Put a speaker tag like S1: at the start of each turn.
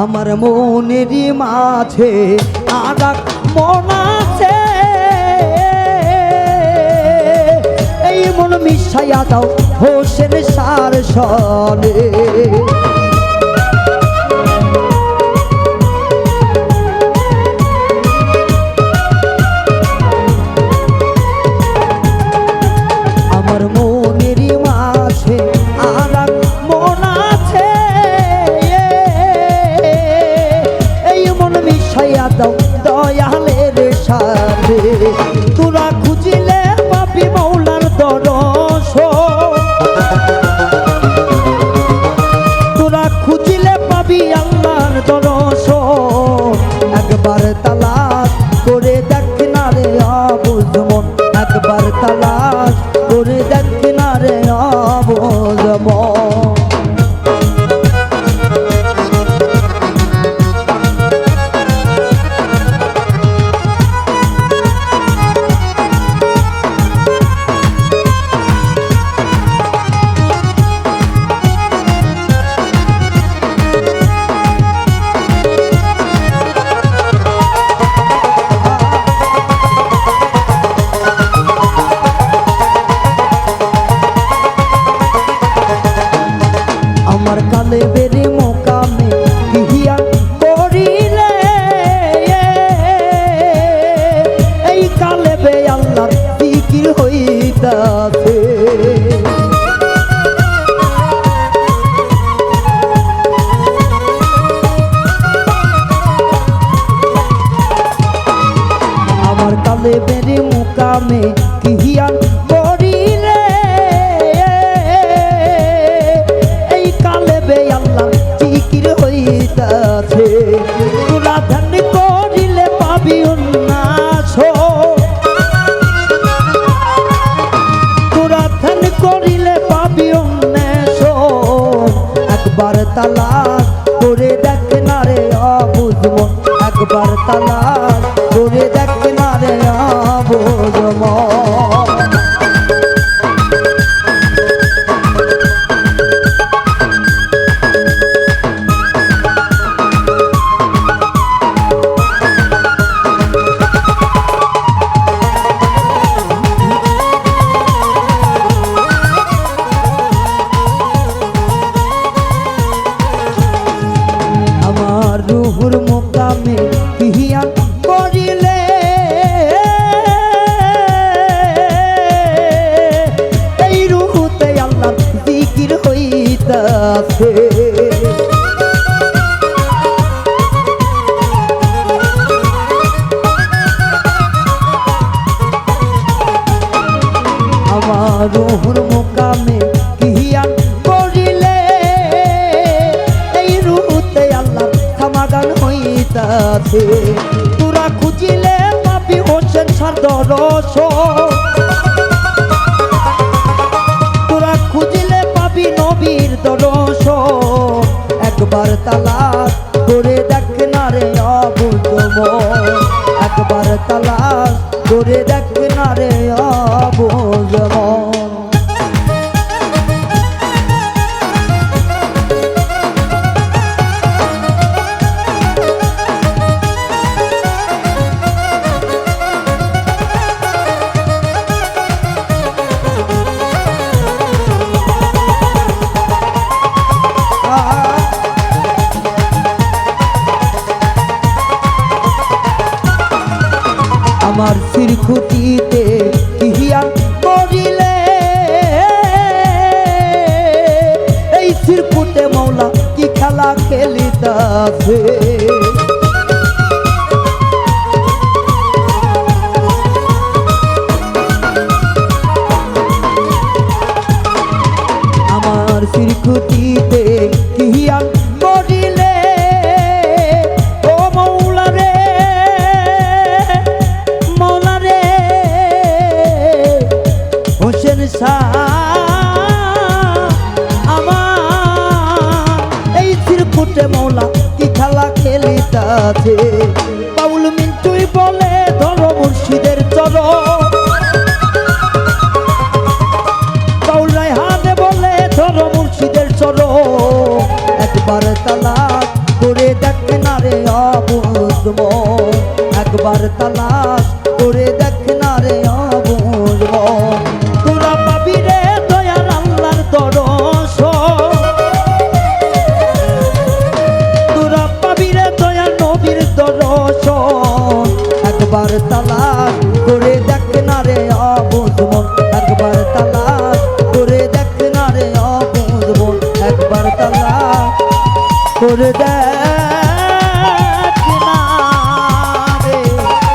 S1: আমার মনের মাঝে আদাক মন আছে। এই মন মিশাইয়া দাও হোসেন সার সনে। দাও দয়ালের সাথে। তোরা খুঁজিলে পাবি মৌলার দরস। তোরা খুঁজিলে পাবি আল্লাহর দরস। একবার তালাশ করে দেখ না রে অবুঝ একবার তালাশ ফিকির হইতাছে। আমার কালে বেড়ে মুকামে কিহিয়ান তালাশ করে দেখ না রে অবুঝমন একবার তালাশ করে দেখ রুহুর মোকামে হিয়ান করিলে? এই রুহুতে আল্লাহ সমাধান হইতাছে। তোরা খুঁজিলে পাবি হোসেন সর্দরস তোরা একবার তালাশ করে দেখ না রে অবুঝম একবার তালাশ করে দেখ না রে অবুঝম আমার শিরখুটিতে হিয়া করিলে? এই শিরকুটে মৌলা কি খেলা খেলিতাছে? আমার শিরকুটিতে রে মৌলা, কি খেলা খেলিতাছে? পাউল মিন্টুই বলে, ধর মুর্শিদের চল। পাউল বলে মুর্শিদের একবার তালাক করে দেখে না রে একবার তালাক করে দেখ